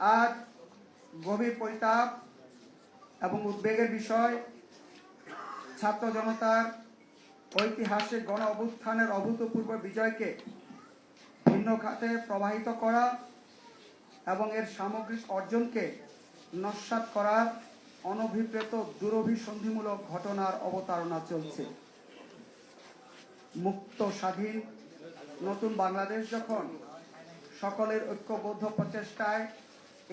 আজ গভীর পরিতাপ এবং উদ্বেগের বিষয়, ছাত্র জনতার ঐতিহাসিক গণ অভ্যুত্থানের অভূতপূর্ব বিজয়কে ভিন্ন খাতে প্রবাহিত করা এবং এর সামগ্রিক অর্জনকে নস্বাত করার অনভিপ্রেত দুরভিসন্ধিমূলক ঘটনার অবতারণা চলছে। মুক্ত, স্বাধীন, নতুন বাংলাদেশ যখন সকলের ঐক্যবদ্ধ প্রচেষ্টায়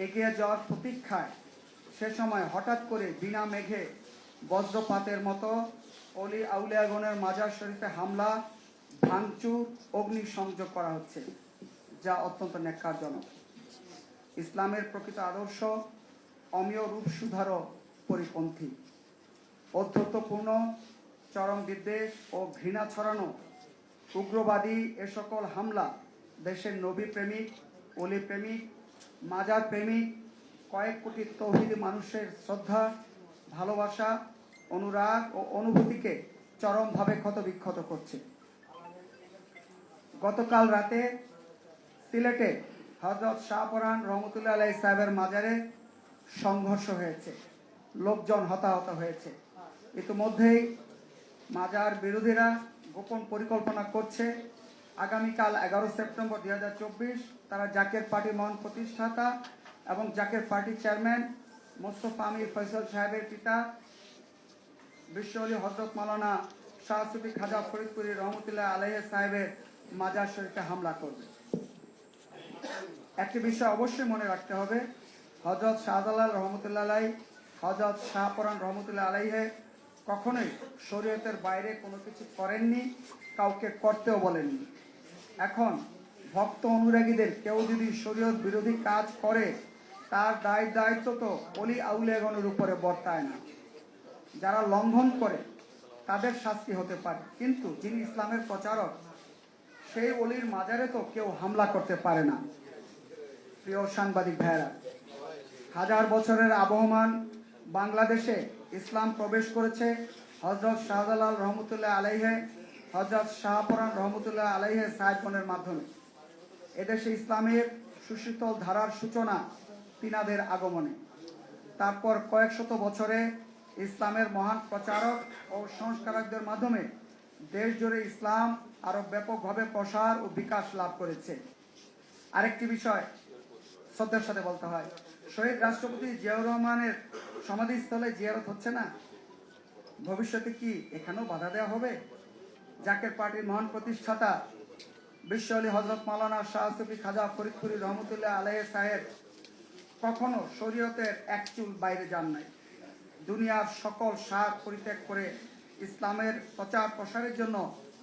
এগিয়ে যাওয়ার প্রতীক্ষায় সে সময় হঠাৎ করে বিনা মেঘে বজ্রপাতের মতো অলি আউলিয়াগণের মাজার শরীফে হামলা, ভাঙচুর, অগ্নিসংযোগ করা হচ্ছে, যা অত্যন্ত ন্যাক্কারজনক। ইসলামের প্রকৃত আদর্শ অমীয় রূপ সুধারও পরিপন্থী। অধ্যত্বপূর্ণ চরম বিদ্বেষ ও ঘৃণা ছড়ানো উগ্রবাদী এ সকল হামলা দেশের নবী প্রেমিক, অলি প্রেমিক মাজার প্রেমিক কয়েক কোটি তৌহিদ মানুষের শ্রদ্ধা, ভালোবাসা, অনুরাগ ও অনুভূতিকে চরমভাবে ক্ষতবিক্ষত করছে। গতকাল রাতে সিলেটে হজরত শাহপরান রহমতুল্লাহ আলাই সাহেবের মাজারে সংঘর্ষ হয়েছে। লোকজন হতাহত হয়েছে। ইতিমধ্যেই মাজার বিরোধীরা গোপন পরিকল্পনা করছে। আগামীকাল এগারো সেপ্টেম্বর দুই হাজার চব্বিশ তারা জাকের পার্টি মহান প্রতিষ্ঠাতা এবং জাকের পার্টি চেয়ারম্যান মোস্তফা আমির ফয়সল সাহেবের পিতা বিশ্বলি হজরত মালানা শাহ সুফি খাজা ফরিদপুরি রহমতুল্লাহ আলহ সাহেবের মাজার শরীফে হামলা করবে। একটি বিষয় অবশ্যই মনে রাখতে হবে হজরত শাহজালাল রহমতুল্লাহ আলাই হজরত শাহপরান রহমতুল্লাহ আলাইহে কখনোই শরীয়তের বাইরে কোনো কিছু করেননি, কাউকে করতেও বলেননি। এখন ভক্ত অনুরাগীদের কেউ যদি শরীয়ত বিরোধী কাজ করে, তার দায় দায়িত্ব তো অলি আউলিয়াগণের উপরে বর্তায় না। যারা লঙ্ঘন করে, তাদের শাস্তি হতে পারে। কিন্তু যিনি ইসলামের প্রচারক, সেই অলির মাজারে তো কেউ হামলা করতে পারে না। প্রিয় সাংবাদিক ভাইয়েরা, হাজার বছরের আবহমান বাংলাদেশে ইসলাম প্রবেশ করেছে হজরত শাহজালাল রহমতুল্লাহ আলাইহে হজরত শাহপরান রহমতুল্লাহ আলাইহে সাহেবনের মাধ্যমে। এদেশে ইসলামের সুশীতল ধারার সূচনা তিনাদের আগমনে। তারপর কয়েক শত বছরে ইসলামের মহান প্রচারক ও সংস্কারকদের মাধ্যমে দেশ জুড়ে ইসলাম আরও ব্যাপকভাবে প্রসার ও বিকাশ লাভ করেছে। আরেকটি বিষয় শ্রদ্ধার সাথে বলতে হয়, শহীদ রাষ্ট্রপতি জিয়াউর রহমানের সমাধিস্থলে জিয়ারত হচ্ছে না? ভবিষ্যতে কি এখানেও বাধা দেওয়া হবে? জাকের পার্টির মহান প্রতিষ্ঠাতা বিশ্ব আলী হজরত মালানা শাহ সুফি খাজা ফরিদপুরি রহমতুল্লাহ আলহ সাহেব কখনো শরীয়তের এক চুল বাইরে যান নাই। দুনিয়ার সকল সার পরিত্যাগ করে ইসলামের প্রচার প্রসারের জন্য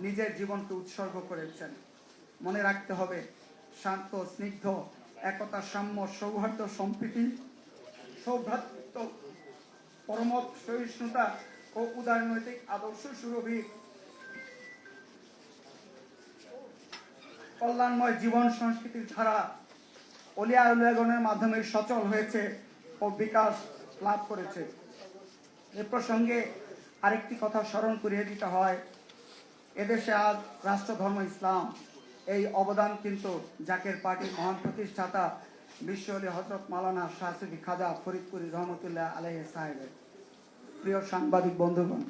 নিজের জীবনকে উৎসর্গ করেছেন। মনে রাখতে হবে, শান্ত, স্নিগ্ধ, একতা, সাম্য, সৌহার্দ্য, সম্প্রীতি, সৌভ্রাতৃত্ব পরমত সহিষ্ণুতা ও উদারনৈতিক আদর্শ সুরভি কল্যাণময় জীবন সংস্কৃতির ধারা অলিয়া উলিয়াগণের মাধ্যমে সচল হয়েছে ও বিকাশ লাভ করেছে। এ প্রসঙ্গে আরেকটি কথা স্মরণ করিয়ে দিতে হয়, এদেশে আজ রাষ্ট্রধর্ম ইসলাম এই অবদান কিন্তু জাকের পার্টির মহান প্রতিষ্ঠাতা বিশ্ব আলী হজরত মালানা শাহসুফি খাজা ফরিদপুরি রহমতুল্লাহ আলহ সাহেবের। প্রিয় সাংবাদিক বন্ধুগণ,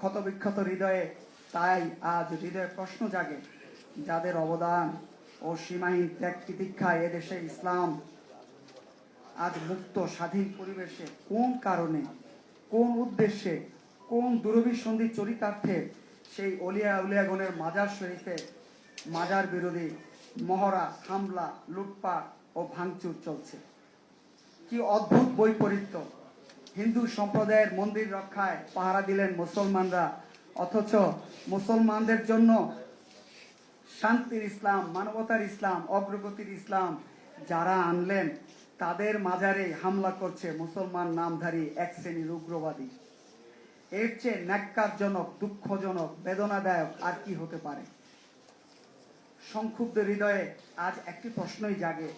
ক্ষতবিক্ষত হৃদয়ে তাই আজ হৃদয়ে প্রশ্ন জাগে যাদের অবদান ও সীমাহীন ত্যাগ তিতিক্ষায় এদেশে ইসলাম আজ মুক্ত, স্বাধীন পরিবেশে কোন কারণে, কোন উদ্দেশ্যে, কোন দুরভিসন্ধি চরিতার্থে সেই অলিয়া উলিয়াগণের মাজার শরীফে মাজার বিরোধী মহড়া, হামলা, লুটপাট ও ভাঙচুর চলছে। কি অদ্ভুত বৈপরীত্য। হিন্দু সম্প্রদায়ের মন্দির রক্ষায় পাহারা দিলেন মুসলমানরা, অথচ মুসলমানদের জন্য শান্তির ইসলাম, মানবতার ইসলাম, অগ্রগতির ইসলাম যারা আনলেন, তাদের মাজারে হামলা করছে মুসলমান নামধারী এক শ্রেণির উগ্রবাদী। এর চেয়ে ন্যাক্কারজনক, দুঃখজনক, বেদনাদায়ক আর কি হতে পারে? সংক্ষুব্ধ হৃদয়ে আজ একটি প্রশ্নই জাগে।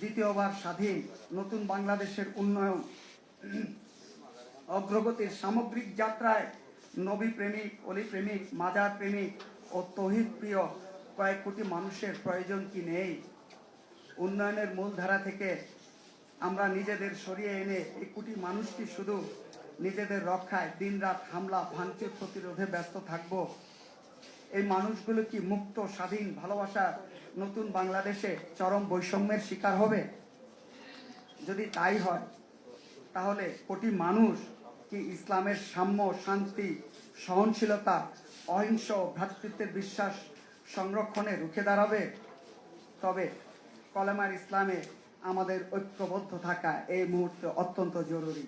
দ্বিতীয়বার স্বাধীন নতুন বাংলাদেশের উন্নয়ন। অগ্রগতির সামগ্রিক যাত্রায় নবী প্রেমিক, অলি প্রেমিক, মাজার প্রেমিক ও তহিদ প্রিয় কয়েক কোটি মানুষের প্রয়োজন কি নেই? উন্নয়নের মূলধারা থেকে আমরা নিজেদের সরিয়ে এনে এই কোটি মানুষ কি শুধু নিজেদের রক্ষায় দিনরাত হামলা, ভাঙচুর প্রতিরোধে ব্যস্ত থাকব। এই মানুষগুলো কি মুক্ত, স্বাধীন, ভালোবাসা, নতুন বাংলাদেশে চরম বৈষম্যের শিকার হবে? যদি তাই হয়, তাহলে কোটি মানুষ কি ইসলামের সাম্য, শান্তি, সহনশীলতা, অহিংস ভ্রাতৃত্বের বিশ্বাস সংরক্ষণে রুখে দাঁড়াবে, তবে কলেমার ইসলামে আমাদের ঐক্যবদ্ধ থাকা এই মুহূর্তে অত্যন্ত জরুরি।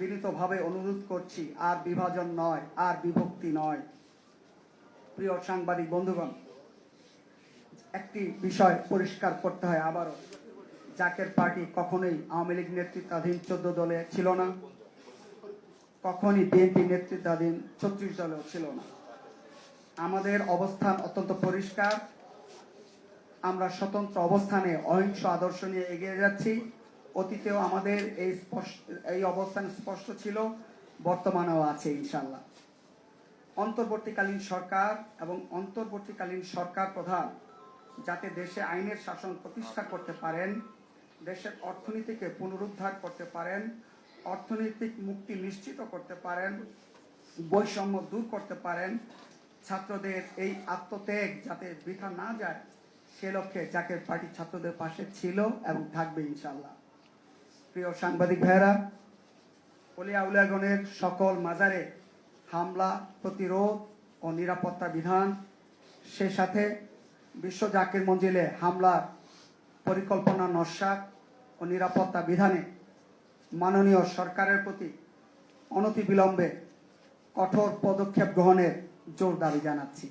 বিনীতভাবে অনুরোধ করছি, আর বিভাজন নয়, আর বিভক্তি নয়। প্রিয় সাংবাদিক বন্ধুগণ, একটি বিষয় পরিষ্কার করতে হয় আবারও। জাকের পার্টি কখনোই আওয়ামী লীগ নেতৃত্বাধীন চোদ্দ দলে ছিল না, কখনই বিএনপি নেতৃত্বাধীন ছত্রিশ দলেও ছিল না। আমাদের অবস্থান অত্যন্ত পরিষ্কার। আমরা স্বতন্ত্র অবস্থানে অহিংস আদর্শ নিয়ে এগিয়ে যাচ্ছি। অতীতেও আমাদের এই স্পষ্ট, এই অবস্থান স্পষ্ট ছিল, বর্তমানেও আছে ইনশাল্লাহ অন্তর্বর্তীকালীন সরকার এবং অন্তর্বর্তীকালীন সরকার প্রধান যাতে দেশে আইনের শাসন প্রতিষ্ঠা করতে পারেন, দেশের অর্থনীতিকে পুনরুদ্ধার করতে পারেন, অর্থনৈতিক মুক্তি নিশ্চিত করতে পারেন, বৈষম্য দূর করতে পারেন ছাত্রদের এই আত্মত্যাগ যাতে বৃথা না যায়, সে লক্ষ্যে জাকের পার্টি ছাত্রদের পাশে ছিল এবং থাকবে ইনশাল্লাহ প্রিয় সাংবাদিক ভাইয়েরা অলিয়া উলিয়াগণের সকল মাজারে হামলা, প্রতিরোধ ও নিরাপত্তা বিধান, সে সাথে বিশ্ব জাকির মঞ্জিলে হামলার পরিকল্পনা নস্বাত ও নিরাপত্তা বিধানে মাননীয় সরকারের প্রতি অনতিবিলম্বে কঠোর পদক্ষেপ গ্রহণের জোর দাবি জানাচ্ছি।